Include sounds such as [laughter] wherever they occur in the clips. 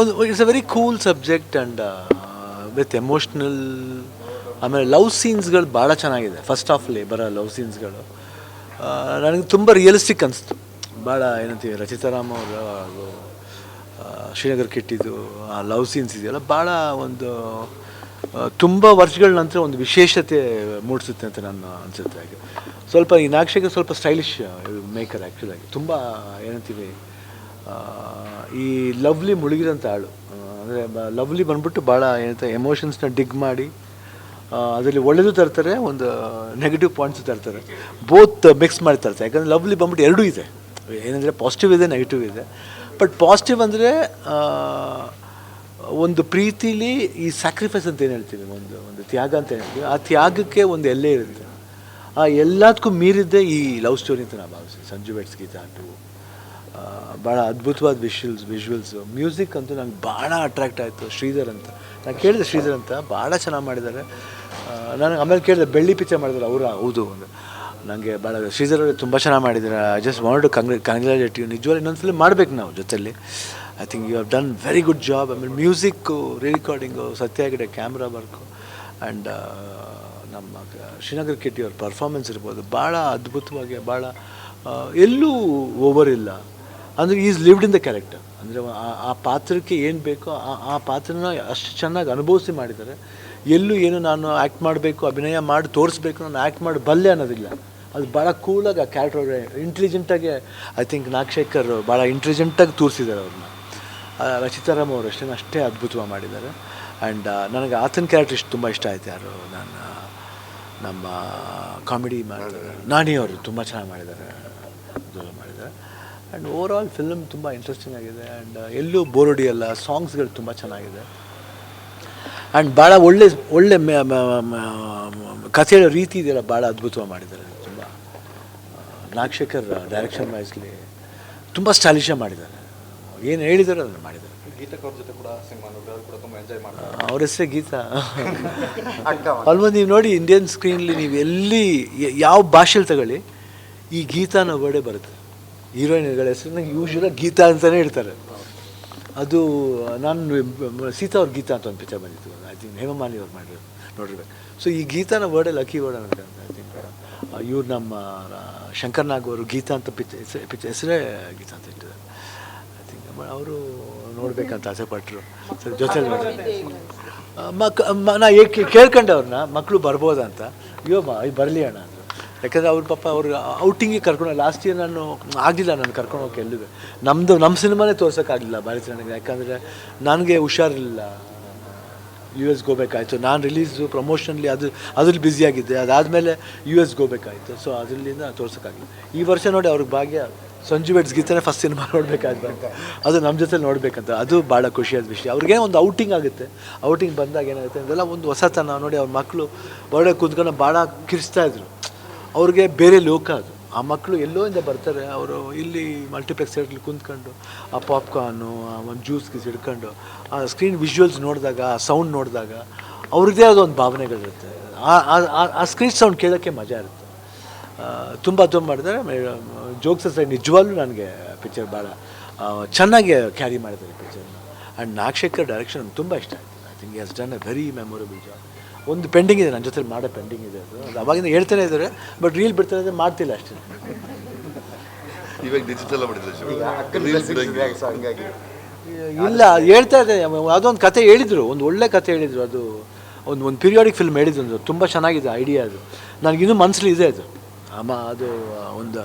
ಒಂದು it's a very cool subject and with emotional ಆಮೇಲೆ love ಸೀನ್ಸ್ಗಳು ಭಾಳ ಚೆನ್ನಾಗಿದೆ. ಫಸ್ಟ್ ಆಫ್ಲಿ ಬರೋ ಲವ್ ಸೀನ್ಸ್ಗಳು ನನಗೆ ತುಂಬ ರಿಯಲಿಸ್ಟಿಕ್ ಅನಿಸ್ತು. ಭಾಳ ಏನಂತೀವಿ ರಚಿತಾರಾಮ್ ಅವರು ಹಾಗೂ ಆ, ಶ್ರೀನಗರ್ ಕಿಟ್ಟಿದ್ದು ಆ ಲವ್ ಸೀನ್ಸ್ ಇದೆಯಲ್ಲ ಭಾಳ ಒಂದು ತುಂಬ ವರ್ಷಗಳ ನಂತರ ಒಂದು ವಿಶೇಷತೆ ಮೂಡಿಸುತ್ತೆ ಅಂತ ನಾನು ಅನಿಸುತ್ತೆ ಹಾಗೆ. ಸ್ವಲ್ಪ ಈ ನಾಕ್ಷಿಗೆ ಸ್ವಲ್ಪ ಸ್ಟೈಲಿಶ್ ಮೇಕರ್ ಆ್ಯಕ್ಚುಲಾಗಿ ತುಂಬ ಏನಂತೀವಿ ಈ ಲವ್ಲಿ ಮುಳುಗಿರೋಂಥ ಹಾಳು ಅಂದರೆ ಲವ್ಲಿ ಬಂದ್ಬಿಟ್ಟು ಭಾಳ ಏನಂತ ಎಮೋಷನ್ಸ್ನ ಡಿಗ್ ಮಾಡಿ ಅದರಲ್ಲಿ ಒಳ್ಳೆಯದು ತರ್ತಾರೆ, ಒಂದು ನೆಗೆಟಿವ್ ಪಾಯಿಂಟ್ಸ್ ತರ್ತಾರೆ. ಬೋತ್ ಮಿಕ್ಸ್ ಮಾಡಿ ತರ್ತಾರೆ. ಯಾಕಂದರೆ ಲವ್ಲಿ ಬಂದ್ಬಿಟ್ಟು ಎರಡೂ ಇದೆ. ಏನಂದರೆ ಪಾಸಿಟಿವ್ ಇದೆ ನೆಗೆಟಿವ್ ಇದೆ. ಬಟ್ ಪಾಸಿಟಿವ್ ಅಂದರೆ ಒಂದು ಪ್ರೀತಿಲಿ ಈ ಸ್ಯಾಕ್ರಿಫೈಸ್ ಅಂತ ಏನು ಹೇಳ್ತೀವಿ? ಒಂದು ಒಂದು ತ್ಯಾಗ ಅಂತ ಹೇಳ್ತೀವಿ? ಆ ತ್ಯಾಗಕ್ಕೆ ಒಂದು ಎಲ್ಲೇ ಇರುತ್ತೆ. ಆ ಎಲ್ಲದಕ್ಕೂ ಮೀರಿದ್ದೆ ಈ ಲವ್ ಸ್ಟೋರಿ ಅಂತ ನಾನು ಭಾವಿಸ್ತೀನಿ ಸಂಜು ಬೆಟ್ಸ್ ಗೀತಾ ಟು ಭಾಳ ಅದ್ಭುತವಾದ ವಿಷುವಲ್ಸ್ ವಿಷುವಲ್ಸು ಮ್ಯೂಸಿಕ್ ಅಂತೂ ನಂಗೆ ಭಾಳ ಅಟ್ರಾಕ್ಟ್ ಆಯಿತು, ಶ್ರೀಧರ್ ಅಂತ. ನಾನು ಕೇಳಿದೆ ಶ್ರೀಧರ್ ಅಂತ ಭಾಳ ಚೆನ್ನಾಗಿ ಮಾಡಿದ್ದಾರೆ ನನಗೆ ಆಮೇಲೆ ಕೇಳಿದೆ ಬೆಳ್ಳಿ ಪಿಕ್ಚರ್ ಮಾಡಿದ್ರು, ಅವರ ಹೌದು ಒಂದು ನನಗೆ ಭಾಳ ಶ್ರೀಧರ್ ಅವರು ತುಂಬ ಚೆನ್ನಾಗಿ ಮಾಡಿದ್ದಾರೆ I just want congra congratulate you ಇನ್ನೊಂದು ಸಲ ಮಾಡಬೇಕು ನಾವು ಜೊತೆಯಲ್ಲಿ I think you have done very good job ಆಮೇಲೆ ಮ್ಯೂಸಿಕ್ಕು ರಿಕಾರ್ಡಿಂಗು ಸತ್ಯ ಆಗಿದೆ ಕ್ಯಾಮ್ರಾ ವರ್ಕು ಆ್ಯಂಡ್ ನಮ್ಮ, ಶ್ರೀನಗರ್ ಕಿಟ್ಟಿ ಅವ್ರ ಪರ್ಫಾರ್ಮೆನ್ಸ್ ಇರ್ಬೋದು. ಭಾಳ ಅದ್ಭುತವಾಗಿ ಭಾಳ ಎಲ್ಲೂ ಓವರ್ ಇಲ್ಲ. ಅಂದರೆ is lived in the character ಅಂದರೆ ಆ ಪಾತ್ರಕ್ಕೆ ಏನು ಬೇಕೋ ಆ ಆ ಪಾತ್ರನ ಅಷ್ಟು ಚೆನ್ನಾಗಿ ಅನುಭವಿಸಿ ಮಾಡಿದ್ದಾರೆ. ಎಲ್ಲೂ ಏನು ನಾನು ಆ್ಯಕ್ಟ್ ಮಾಡಬೇಕು, ಅಭಿನಯ ಮಾಡಿ ತೋರಿಸ್ಬೇಕು ನಾನು ಆ್ಯಕ್ಟ್ ಮಾಡಿ ಬಲ್ಲೆ ಅನ್ನೋದಿಲ್ಲ. ಅದು ಭಾಳ ಕೂಲಾಗಿ ಆ ಕ್ಯಾರೆಕ್ಟರ್ ಇಂಟೆಲಿಜೆಂಟಾಗಿ ಐ ಥಿಂಕ್ ನಾಗಶೇಖರ್ ಭಾಳ ಇಂಟೆಲಿಜೆಂಟಾಗಿ ತೋರಿಸಿದ್ದಾರೆ ಅವ್ರನ್ನ. ರಚಿತಾರಾಮ್ ಅವರು ಅಷ್ಟೇ ಅಷ್ಟೇ ಅದ್ಭುತವಾಗಿ ಮಾಡಿದ್ದಾರೆ. ಆ್ಯಂಡ್ ನನಗೆ ಆತನ ಕ್ಯಾರೆಕ್ಟರ್ ಇಷ್ಟು ತುಂಬ ಇಷ್ಟ ಆಯ್ತು ಯಾರು ನಾನು ನಮ್ಮ ಕಾಮಿಡಿ ಮಾಡಿದ್ದಾರೆ ನಾನಿ ಅವರು ತುಂಬ ಚೆನ್ನಾಗಿ ಮಾಡಿದ್ದಾರೆ. ಮಾಡಿದ್ದಾರೆ. ಆ್ಯಂಡ್ ಓವರ್ ಆಲ್ ಫಿಲ್ಮ್ ತುಂಬ ಇಂಟ್ರೆಸ್ಟಿಂಗ್ ಆಗಿದೆ. ಆ್ಯಂಡ್ ಎಲ್ಲೂ ಬೋರ್ ಹೊಡಿಯಲ್ಲ ಸಾಂಗ್ಸ್ಗಳು ತುಂಬ ಚೆನ್ನಾಗಿದೆ. ಆ್ಯಂಡ್ ಭಾಳ ಒಳ್ಳೆ ಒಳ್ಳೆ ಮ- ಮ- ಮ- ಕಥೆ ಹೇಳೋ ರೀತಿ ಇದೆಯಲ್ಲ ಭಾಳ ಅದ್ಭುತವಾಗಿ ಮಾಡಿದ್ದಾರೆ ತುಂಬ. ನಾಗಶೇಖರ್ ಡೈರೆಕ್ಷನ್ ವೈಸ್ಲಿ ತುಂಬ ಸ್ಟಾಲಿಶ ಮಾಡಿದ್ದಾರೆ. ಏನು ಹೇಳಿದಾರೆ ಅದನ್ನು ಮಾಡಿದ್ದಾರೆ. ಗೀತಕ್ ಅವ್ರ ಜೊತೆ ಕೂಡ ಸಿನಿಮಾ ನೋಡಿದ್ರೆ ಕೂಡ ತುಂಬ ಎಂಜಾಯ್ ಮಾಡ್ತಾರೆ. ಅವ್ರ ಹೆಸರೇ ಗೀತಾ. [laughs] ಆಲ್ಮೋಸ್ಟ್ ನೀವು ನೋಡಿ ಇಂಡಿಯನ್ ಸ್ಕ್ರೀನ್ಲಿ ನೀವು ಎಲ್ಲಿ ಯಾವ ಭಾಷೆಲಿ ತಗೊಳ್ಳಿ ಈ ಗೀತಾ ಒಡೆ ವರ್ಡೇ ಬರುತ್ತೆ. ಹೀರೋಯಿನ್ಗಳ ಹೆಸರನ್ನ ಯೂಶ್ವಲಾಗಿ ಗೀತಾ ಅಂತಲೇ ಇಡ್ತಾರೆ ಅದು ನಾನು ಸೀತಾ ಅವ್ರ ಗೀತಾ ಅಂತ ಒಂದು ಪಿಕ್ಚರ್ ಬಂದಿತ್ತು. ಐ ಥಿಂಕ್ ಹೇಮಮಾಲಿ ಅವ್ರು ಮಾಡಿರೋದು ನೋಡಿರ್ಬೇಕು. ಸೊ ಈ ಗೀತಾನ ವರ್ಡೇ ಲಕ್ಕಿ ವರ್ಡ್ ಅಂತ ಐ ತಿಂಕ್ ಇವ್ರು ನಮ್ಮ ಶಂಕರ್ನಾಗ್ ಶಂಕರ್ ನಾಗ್ ಅವರು ಗೀತಾ ಅಂತ ಪಿಚ್ ಪಿಚ್, ಹೆಸರೇ ಗೀತಾ ಅಂತ ಇಟ್ಟಿದ್ದಾರೆ ಐ ಥಿಂಕ್ ಅವರು ನೋಡಬೇಕಂತ ಆಸೆ ಪಟ್ಟರು ಸರ್, ಜೊತೆಲಿ ಮಕ್ ನಾ ಏಕೆ ಕೇಳ್ಕೊಂಡೆ ಅವ್ರನ್ನ ಮಕ್ಕಳು ಬರ್ಬೋದಂತ ಅಯ್ಯೋ ಬರಲಿ ಅಣ್ಣ ಯಾಕಂದರೆ ಅವ್ರ ಪಾಪ ಅವ್ರು ಔಟಿಂಗಿಗೆ ಕರ್ಕೊಂಡು ಲಾಸ್ಟ್ ಇಯರ್ ನಾನು ಆಗಿಲ್ಲ ನಾನು ಕರ್ಕೊಂಡು ಹೋಗಿ ಎಲ್ಲಿಗೆ. ನಮ್ಮದು ನಮ್ಮ ಸಿನಿಮಾನೇ ತೋರ್ಸೋಕ್ಕಾಗಲಿಲ್ಲ ಭಾರತಿ ನನಗೆ ಯಾಕಂದರೆ ನನಗೆ ಹುಷಾರಿಲ್ಲ ಯು ಎಸ್ಗೆ ಹೋಗ್ಬೇಕಾಯ್ತು. ನಾನು ರಿಲೀಸು ಪ್ರಮೋಷನ್ಲಿ ಅದು, ಅದ್ರಲ್ಲಿ ಬ್ಯುಸಿಯಾಗಿದ್ದೆ ಅದಾದಮೇಲೆ ಯು ಎಸ್ಗೆ ಹೋಗ್ಬೇಕಾಯ್ತು. ಸೊ ಅದರಿಂದ ತೋರ್ಸೋಕ್ಕಾಗಲಿಲ್ಲ. ಈ ವರ್ಷ ನೋಡಿ ಅವ್ರಿಗೆ ಭಾಗ್ಯ ಸಂಜು ವೆಡ್ಸ್ ಗೀತನೇ ಫಸ್ಟ್ ಸಿನಿಮಾ [laughs] ನೋಡಬೇಕಾಯ್ತು. ಅಂತ ಅದು ನಮ್ಮ ಜೊತೆ ನೋಡಬೇಕಂತ. ಅದು ಭಾಳ ಖುಷಿಯಾದ ವಿಷಯ. ಅವ್ರಿಗೆ ಒಂದು ಔಟಿಂಗ್ ಆಗುತ್ತೆ. ಔಟಿಂಗ್ ಬಂದಾಗ ಏನಾಗುತ್ತೆ ಅದೆಲ್ಲ ಒಂದು ಹೊಸತನ. ನೋಡಿ ಅವ್ರ ಮಕ್ಕಳು ಹೊರಡೆ ಕೂತ್ಕೊಂಡು ಭಾಳ ಕಿರಿಸ್ತಾ ಇದ್ರು. ಅವ್ರಿಗೆ ಬೇರೆ ಲೋಕ ಅದು. ಆ ಮಕ್ಕಳು ಎಲ್ಲೋ ಇಂದ ಬರ್ತಾರೆ, ಅವರು ಇಲ್ಲಿ ಮಲ್ಟಿಪ್ಲೆಕ್ಸ್ ಥಿಯೇಟ್ರಲ್ಲಿ ಕುಂತ್ಕೊಂಡು, ಆ ಪಾಪ್ಕಾರ್ನು ಒಂದು ಜ್ಯೂಸ್ ಗೀಸ್ ಹಿಡ್ಕೊಂಡು, ಆ ಸ್ಕ್ರೀನ್ ವಿಜುವಲ್ಸ್ ನೋಡಿದಾಗ, ಆ ಸೌಂಡ್ ನೋಡಿದಾಗ, ಅವ್ರದ್ದೇ ಆದ ಒಂದು ಭಾವನೆಗಳಿರುತ್ತೆ. ಆ- ಸ್ಕ್ರೀನ್ ಸೌಂಡ್ ಕೇಳೋಕ್ಕೆ ಮಜಾ ಇರುತ್ತೆ. ತುಂಬ ತುಂಬ ಮಾಡಿದರೆ ಜೋಕ್ಸ್ ಸೈಡ್ ನಿಜವಾಗ್ಲೂ ನನಗೆ ಪಿಕ್ಚರ್ ಭಾಳ ಚೆನ್ನಾಗಿ ಕ್ಯಾರಿ ಮಾಡಿದ್ದಾರೆ ಪಿಕ್ಚರ್ನ ಆ್ಯಂಡ್ ನಾಗಶೇಖರ್ ಡೈರೆಕ್ಷನ್ ತುಂಬ ಇಷ್ಟ ಆಯಿತು. I think has done a very memorable job ಒಂದು ಪೆಂಡಿಂಗ್ ಇದೆ ನನ್ನ ಜೊತೆ ಮಾಡೋ ಪೆಂಡಿಂಗ್ ಇದೆ ಅದು. ಅದು ಅವಾಗಿಂದ ಹೇಳ್ತಾನೆ ಇದ್ದಾರೆ ಬಟ್ ರೀಲ್ ಬಿಡ್ತಾರೆ ಅಂದರೆ ಮಾಡ್ತಿಲ್ಲ ಅಷ್ಟೇ. ಇವಾಗ ಡಿಜಿಟಲ್ ಇಲ್ಲ ಹೇಳ್ತಾ ಇದೆ ಅದೊಂದು ಕತೆ ಹೇಳಿದರು ಒಂದು ಒಳ್ಳೆ ಕತೆ ಹೇಳಿದರು. ಅದು ಒಂದು ಒಂದು ಪೀರಿಯಾಡಿಕ್ ಫಿಲ್ಮ್ ಹೇಳಿದ್ರು ಒಂದು ತುಂಬ ಚೆನ್ನಾಗಿದೆ ಐಡಿಯಾ ಅದು. ನನಗಿನ್ನೂ ಮನಸ್ಸಲ್ಲಿ ಇದೆ ಅದು. ಅಮ್ಮ ಅದು ಒಂದು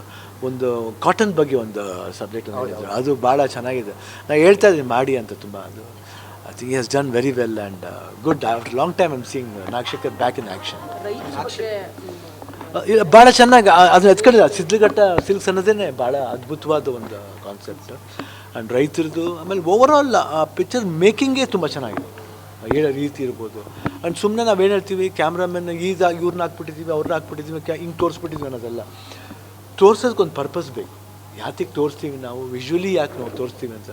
ಒಂದು ಕಾಟನ್ ಬಗ್ಗೆ ಒಂದು ಸಬ್ಜೆಕ್ಟ್ ಅದು ಭಾಳ ಚೆನ್ನಾಗಿದೆ. ನಾನು ಹೇಳ್ತಾ ಇದ್ದೀನಿ ಮಾಡಿ ಅಂತ ತುಂಬ ಅದು. I done very well very well and good after long time I'm seeing uh, back in action action. ಭಾಳ ಚೆನ್ನಾಗಿ ಆ- ಅದನ್ನ ಎತ್ಕೊಂಡಿಲ್ಲ ಸಿದ್ಲಘಟ್ಟ ಸಿಲ್ಕ್ಸ್ ಅನ್ನೋದೇ ಭಾಳ ಅದ್ಭುತವಾದ ಒಂದು ಕಾನ್ಸೆಪ್ಟ್ ಆ್ಯಂಡ್ ರೈತರದ್ದು ಆಮೇಲೆ ಓವರ್ ಆಲ್ ಆ ಪಿಕ್ಚರ್ ಮೇಕಿಂಗೇ ತುಂಬ ಚೆನ್ನಾಗಿದೆ. ಹೇಳೋ ರೀತಿ ಇರ್ಬೋದು. ಆ್ಯಂಡ್ ಸುಮ್ಮನೆ ನಾವೇನು ಹೇಳ್ತೀವಿ ಕ್ಯಾಮ್ರಾಮನ್ ಈಗ ಇವ್ರನ್ನ ಹಾಕ್ಬಿಟ್ಟಿದ್ದೀವಿ ಅವ್ರನ್ನ ಹಾಕ್ಬಿಟ್ಟಿದ್ದೀವಿ ಕ್ಯಾ ಹಿಂಗೆ ತೋರಿಸ್ಬಿಟ್ಟಿದ್ವಿ ಅನ್ನೋದಲ್ಲ. ತೋರ್ಸೋದಕ್ಕೆ ಒಂದು ಪರ್ಪಸ್ ಬೇಕು. ಯಾತಿಗೆ ತೋರಿಸ್ತೀವಿ ನಾವು? ವಿಜುವಲಿ ಯಾಕೆ ನಾವು ತೋರಿಸ್ತೀವಿ ಅಂತ?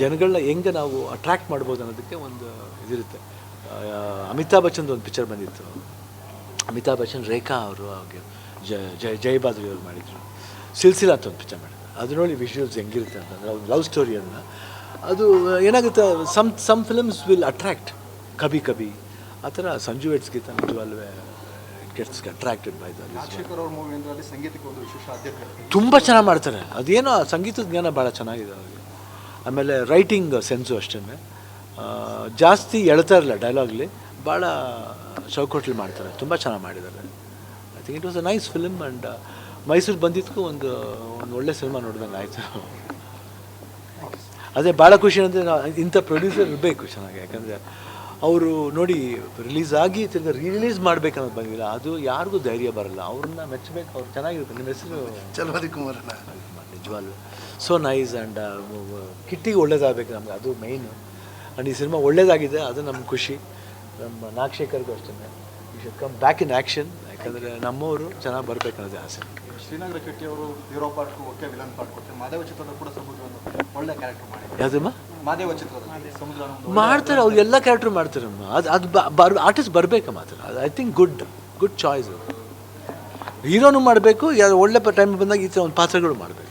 ಜನಗಳನ್ನ ಹೆಂಗೆ ನಾವು ಅಟ್ರ್ಯಾಕ್ಟ್ ಮಾಡ್ಬೋದು ಅನ್ನೋದಕ್ಕೆ ಒಂದು ಇದಿರುತ್ತೆ. ಅಮಿತಾಬ್ ಬಚ್ಚನ್ದು ಒಂದು ಪಿಕ್ಚರ್ ಬಂದಿತ್ತು. ಅಮಿತಾಬ್ ಬಚ್ಚನ್, ರೇಖಾ ಅವರು ಹಾಗೆ ಜಯ ಜಯ ಜಯಬಾದ್ರಿ ಅವರು ಮಾಡಿದರು. ಸಿಲ್ಸಿಲಾ ಅಂತ ಒಂದು ಪಿಕ್ಚರ್ ಮಾಡಿದ್ರು. ಅದು ನೋಡಿ ವಿಷುವಲ್ಸ್ ಹೆಂಗಿರುತ್ತೆ ಅಂತಂದರೆ ಒಂದು ಲವ್ ಸ್ಟೋರಿಯನ್ನು ಅದು ಏನಾಗುತ್ತೆ some some films will attract ಕಭಿ ಕಭಿ. ಆ ಥರ ಸಂಜು ವೆಟ್ಸ್ಗಿಂತ ನಿಜವಲ್ವೇ it gets attracted by the ತುಂಬ ಚೆನ್ನಾಗಿ ಮಾಡ್ತಾರೆ. ಅದೇನೋ ಸಂಗೀತದ ಜ್ಞಾನ ಭಾಳ ಚೆನ್ನಾಗಿದೆ ಅವ್ರಿಗೆ. ಆಮೇಲೆ ರೈಟಿಂಗ್ ಸೆನ್ಸು ಅಷ್ಟೇ. ಜಾಸ್ತಿ ಎಳ್ತಾ ಇರಲ್ಲ ಡೈಲಾಗ್ಲಿ ಭಾಳ ಚೌಕಟ್ಲಿ ಮಾಡ್ತಾರೆ. ತುಂಬ ಚೆನ್ನಾಗಿ ಮಾಡಿದ್ದಾರೆ. I think it was a nice film and Mysuru ಬಂದಿದ್ದಕ್ಕೂ ಒಂದು ಒಂದು ಒಳ್ಳೆ ಸಿನಿಮಾ ನೋಡಿದಂಗೆ ಆಯಿತು. ಅದೇ ಭಾಳ ಖುಷಿ ಅಂದರೆ ನಾವು ಇಂಥ ಪ್ರೊಡ್ಯೂಸರ್ ಇರಬೇಕು ಚೆನ್ನಾಗಿ. ಯಾಕಂದರೆ ಅವರು ನೋಡಿ ರಿಲೀಸ್ ಆಗಿ ತಿರ್ಗ ರಿಲೀಸ್ ಮಾಡ್ಬೇಕನ್ನೋದು ಬಂದಿಲ್ಲ. ಅದು ಯಾರಿಗೂ ಧೈರ್ಯ ಬರಲ್ಲ. ಅವ್ರನ್ನ ಮೆಚ್ಚಬೇಕು. ಅವ್ರು ಚೆನ್ನಾಗಿರುತ್ತೆ ನಿಮ್ಮ ಹೆಸರು? ಚಲವಾದಿ ಕುಮಾರ್ ನಿಜವಾಗ್ಲು. ಸೊ ನೈಸ್ ಆ್ಯಂಡ್ ಕಿಟ್ಟಿಗೆ ಒಳ್ಳೇದಾಗಬೇಕು ನಮ್ಗೆ. ಅದು ಮೈನು ಆ್ಯಂಡ್ ಈ ಸಿನಿಮಾ ಒಳ್ಳೇದಾಗಿದೆ. ಅದು ನಮ್ಮ ಖುಷಿ. ನಮ್ಮ ನಾಗಶೇಖರ್ಗೂ ಅಷ್ಟೇ you should come back in action ಯಾಕಂದರೆ ನಮ್ಮವರು ಚೆನ್ನಾಗಿ ಬರಬೇಕನ್ನೋದೇ ಆಸೆ. ಶ್ರೀನಗರ ಶೆಟ್ಟಿ ಅವರು hero part okay villain part ಕೊಟ್ಟರೆ ಮಾದೇವ ಚಿತ್ರದ ಕೂಡ ಸಮುದ್ರವನ್ನು ಒಳ್ಳೆ ಕ್ಯಾರೆಕ್ಟರ್ ಮಾಡಿದ್ದಾರೆ ಯಾವುದಮ್ಮ? ಮಾದೇವ ಚಿತ್ರದ ಸಮುದ್ರ ಮಾಡ್ತಾರೆ ಅವ್ರು ಎಲ್ಲ ಕ್ಯಾರೆಕ್ಟರ್ ಮಾಡ್ತಾರಮ್ಮ. ಅದು ಅದು ಬರ್ ಆರ್ಟಿಸ್ಟ್ ಬರಬೇಕಮ್ಮ ಮಾತ್ರ? I think good good choice ಹೀರೋನು ಮಾಡಬೇಕು ಒಳ್ಳೆ ಟೈಮ್ ಬಂದಾಗ ಈ ಥರ ಒಂದು ಪಾತ್ರಗಳು ಮಾಡಬೇಕು.